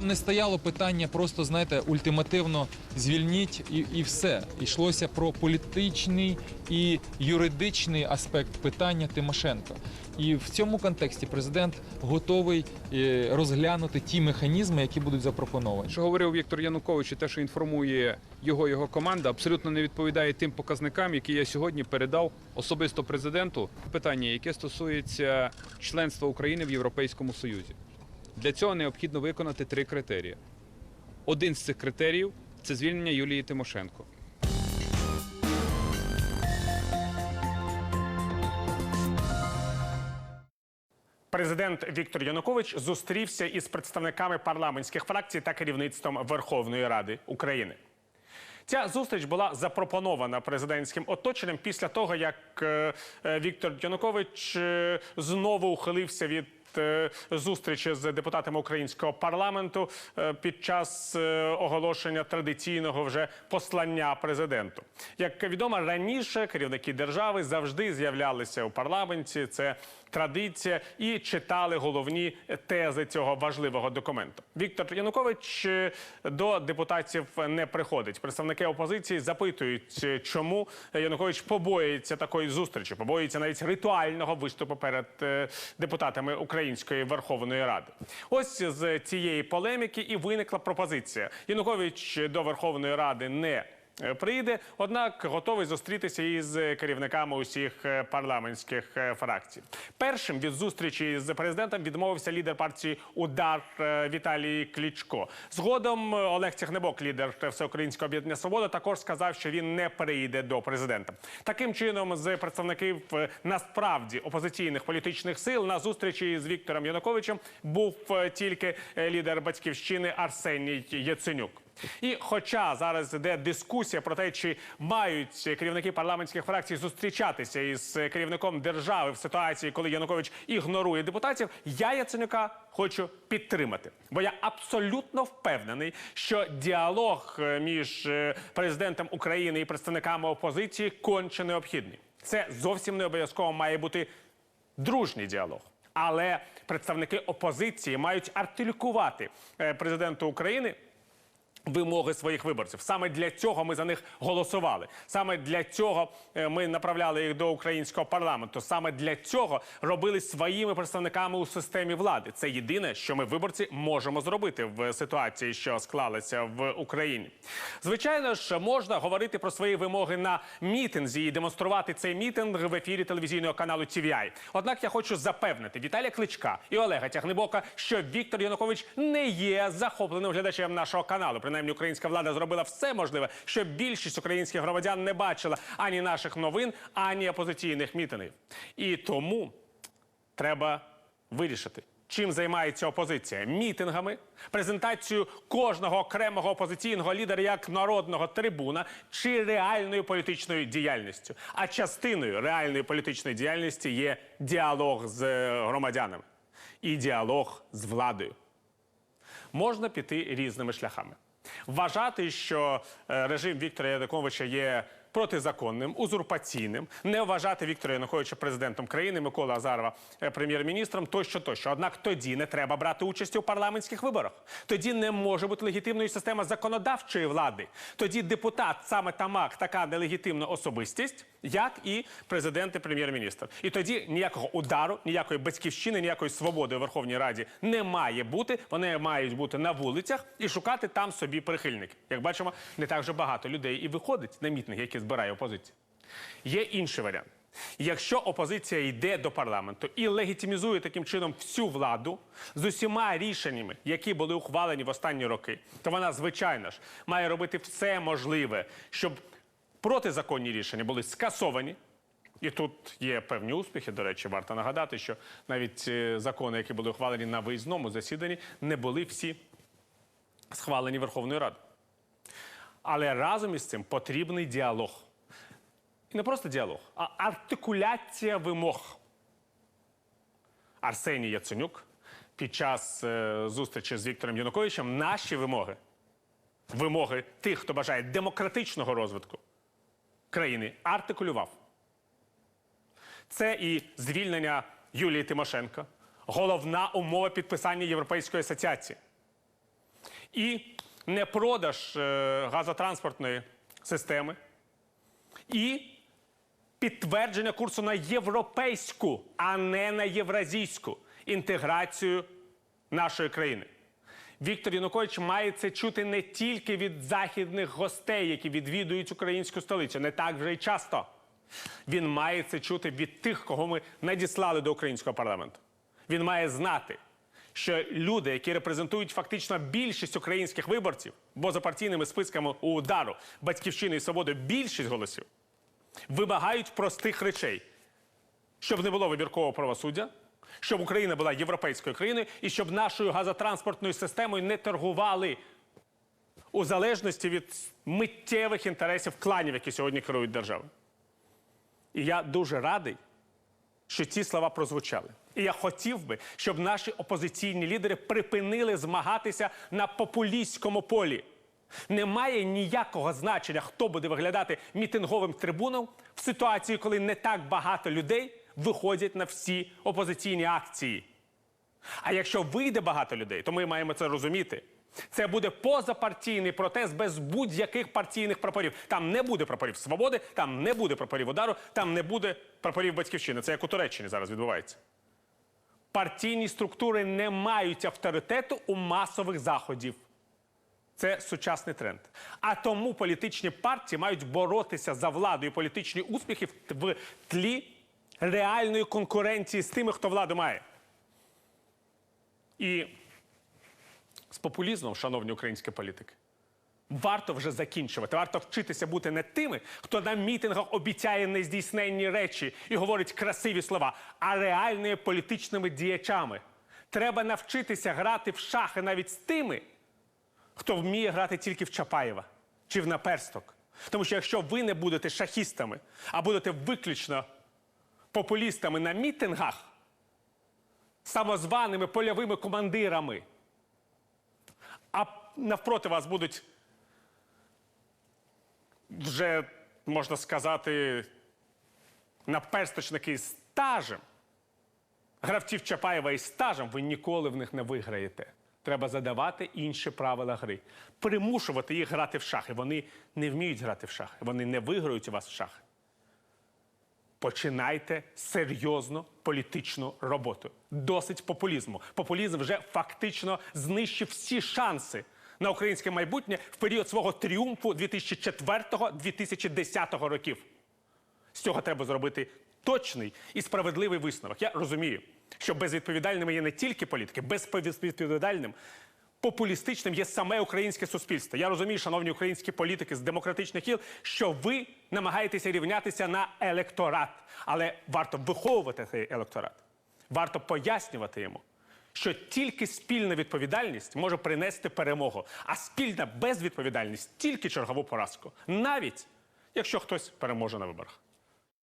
Не стояло питання просто, знаєте, ультимативно звільніть і, і все. Йшлося про політичний і юридичний аспект питання Тимошенко. І в цьому контексті президент готовий е, розглянути ті механізми, які будуть запропоновані. Що говорив Віктор Янукович, і те, що інформує його його команда, абсолютно не відповідає тим показникам, які я сьогодні передав особисто президенту. Питання, яке стосується членства України в Європейському Союзі. Для цього необхідно виконати три критерії. Один з цих критеріїв це звільнення Юлії Тимошенко. Президент Віктор Янукович зустрівся із представниками парламентських фракцій та керівництвом Верховної Ради України. Ця зустріч була запропонована президентським оточенням після того, як е, е, Віктор Янукович е, знову ухилився від зустрічі з депутатами українського парламенту е, під час е, оголошення традиційного вже послання президенту. Як відомо, раніше керівники держави завжди з'являлися у парламенті. Це традиція і читали головні тези цього важливого документу. Віктор Янукович е, до депутатів не приходить. Представники опозиції запитують, е, чому Янукович побоюється такої зустрічі, побоюється навіть ритуального виступу перед е, депутатами Української Верховної Ради. Ось з цієї полеміки і виникла пропозиція. Янукович до Верховної Ради не е, прийде, однак готовий зустрітися із керівниками усіх е, парламентських е, фракцій. Першим від зустрічі з президентом відмовився лідер партії Удар Віталій Клічко. Згодом Олег Тягнебок, лідер Всеукраїнського об'єднання Свобода, також сказав, що він не прийде до президента. Таким чином, з представників насправді опозиційних політичних сил на зустрічі з Віктором Януковичем був тільки лідер батьківщини Арсеній Яценюк. І хоча зараз йде дискусія про те, чи мають керівники парламентських фракцій зустрічатися із керівником держави в ситуації, коли Янукович ігнорує депутатів, я Яценюка хочу підтримати. Бо я абсолютно впевнений, що діалог е, між е, президентом України і представниками опозиції конче необхідний. Це зовсім не обов'язково має бути дружній діалог. Але представники опозиції мають артикулювати е, президенту України вимоги своїх виборців. Саме для цього ми за них голосували. Саме для цього е, ми направляли їх до українського парламенту. Саме для цього робили своїми представниками у системі влади. Це єдине, що ми виборці можемо зробити в ситуації, що склалася в Україні. Звичайно ж, можна говорити про свої вимоги на мітинзі і демонструвати цей мітинг в ефірі телевізійного каналу TVI. Однак я хочу запевнити Віталія Кличка і Олега Тягнебока, що Віктор Янукович не є захопленим глядачем нашого каналу. Принаймні, українська влада зробила все можливе, щоб більшість українських громадян не бачила ані наших новин, ані опозиційних мітингів. І тому треба вирішити. Чим займається опозиція? Мітингами, презентацією кожного окремого опозиційного лідера як народного трибуна чи реальною політичною діяльністю. А частиною реальної політичної діяльності є діалог з е, громадянами і діалог з владою можна піти різними шляхами. Вважати, що е, режим Віктора Януковича є протизаконним, узурпаційним, не вважати Віктора Януковича президентом країни, Микола Азарова е, прем'єр-міністром, тощо, тощо. Однак тоді не треба брати участь у парламентських виборах. Тоді не може бути легітимною система законодавчої влади. Тоді депутат саме тамак така нелегітимна особистість, як і президент і прем'єр-міністр. І тоді ніякого удару, ніякої батьківщини, ніякої свободи у Верховній Раді не має бути. Вони мають бути на вулицях і шукати там собі прихильників. Як бачимо, не так вже багато людей і виходить на мітинги, які збирає опозиція. Є інший варіант. Якщо опозиція йде до парламенту і легітимізує таким чином всю владу з усіма рішеннями, які були ухвалені в останні роки, то вона, звичайно ж, має робити все можливе, щоб протизаконні рішення були скасовані. І тут є певні успіхи. До речі, варто нагадати, що навіть е, закони, які були ухвалені на виїзному засіданні, не були всі схвалені Верховною Радою. Але разом із цим потрібний діалог. І не просто діалог, а артикуляція вимог. Арсеній Яценюк під час е, зустрічі з Віктором Януковичем наші вимоги, вимоги тих, хто бажає демократичного розвитку країни, артикулював. Це і звільнення Юлії Тимошенко, головна умова підписання Європейської асоціації. і не продаж е, газотранспортної системи, і підтвердження курсу на європейську, а не на євразійську інтеграцію нашої країни. Віктор Янукович має це чути не тільки від західних гостей, які відвідують українську столицю, не так вже й часто. Він має це чути від тих, кого ми надіслали до українського парламенту. Він має знати, що люди, які репрезентують фактично більшість українських виборців, бо за партійними списками у удару батьківщини і свободи більшість голосів, вимагають простих речей, щоб не було вибіркового правосуддя, щоб Україна була європейською країною і щоб нашою газотранспортною системою не торгували у залежності від миттєвих інтересів кланів, які сьогодні керують державою. І я дуже радий, що ці слова прозвучали. І я хотів би, щоб наші опозиційні лідери припинили змагатися на популістському полі. Немає ніякого значення, хто буде виглядати мітинговим трибуном в ситуації, коли не так багато людей виходять на всі опозиційні акції. А якщо вийде багато людей, то ми маємо це розуміти. Це буде позапартійний протест без будь-яких партійних прапорів. Там не буде прапорів свободи, там не буде прапорів удару, там не буде прапорів батьківщини. Це як у Туреччині зараз відбувається. Партійні структури не мають авторитету у масових заходів. Це сучасний тренд. А тому політичні партії мають боротися за владу і політичні успіхи в- тлі реальної конкуренції з тими, хто владу має. І з популізмом, шановні українські політики, варто вже закінчувати. Варто вчитися бути не тими, хто на мітингах обіцяє нездійсненні речі і говорить красиві слова, а реальними політичними діячами. Треба навчитися грати в шахи навіть з тими, хто вміє грати тільки в Чапаєва чи в наперсток. Тому що якщо ви не будете шахістами, а будете виключно популістами на мітингах, самозваними польовими командирами, а навпроти вас будуть вже, можна сказати, наперсточники з стажем, гравців Чапаєва із стажем, ви ніколи в них не виграєте. Треба задавати інші правила гри, примушувати їх грати в шахи. Вони не вміють грати в шахи, вони не виграють у вас в шахи. Починайте серйозну політичну роботу. Досить популізму. Популізм вже фактично знищив всі шанси на українське майбутнє в період свого тріумфу 2004-2010 років. З цього треба зробити точний і справедливий висновок. Я розумію, що безвідповідальними є не тільки політики, безвідповідальним. Популістичним є саме українське суспільство. Я розумію, шановні українські політики з демократичних кіл, що ви намагаєтеся рівнятися на електорат, але варто виховувати цей електорат. Варто пояснювати йому, що тільки спільна відповідальність може принести перемогу, а спільна безвідповідальність тільки чергову поразку, навіть якщо хтось переможе на виборах.